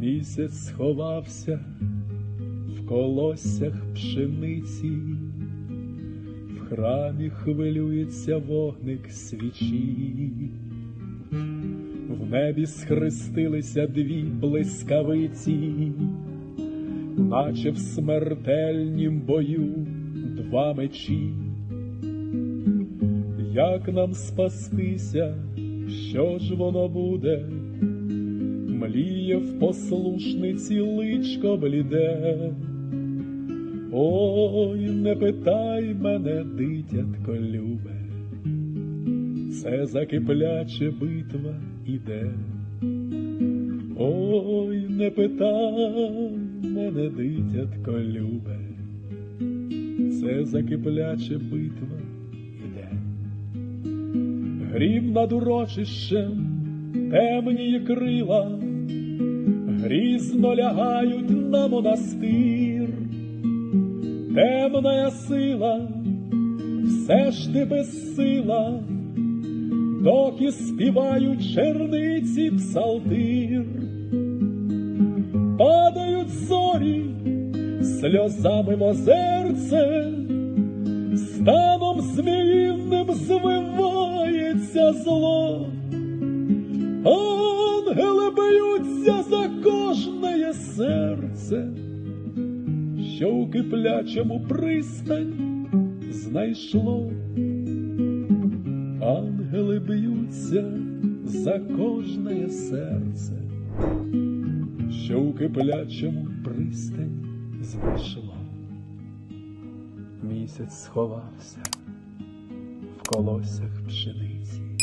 Місяць сховався в колоссях пшениці, в храмі хвилюється вогник свічі, в небі схрестилися дві блискавиці, наче в смертельнім бою два мечі. Як нам спастися, що ж воно буде? Мліє в послушниці личко бліде. Ой, не питай мене, дитятко любе, це закипляче битва іде. Ой, не питай мене, дитятко любе, це закипляче битва іде. Грім над урочищем темні крила, грізно лягають на монастир, темна сила, все ж ти безсила, доки співають черниці псалтир, падають зорі, сльозами озерце, станом зміїним звивається зло. Ангели б'ються за кожне серце, що у киплячому пристань знайшло. Ангели б'ються за кожне серце, що у киплячому пристань знайшло. Місяць сховався в колосях пшениці.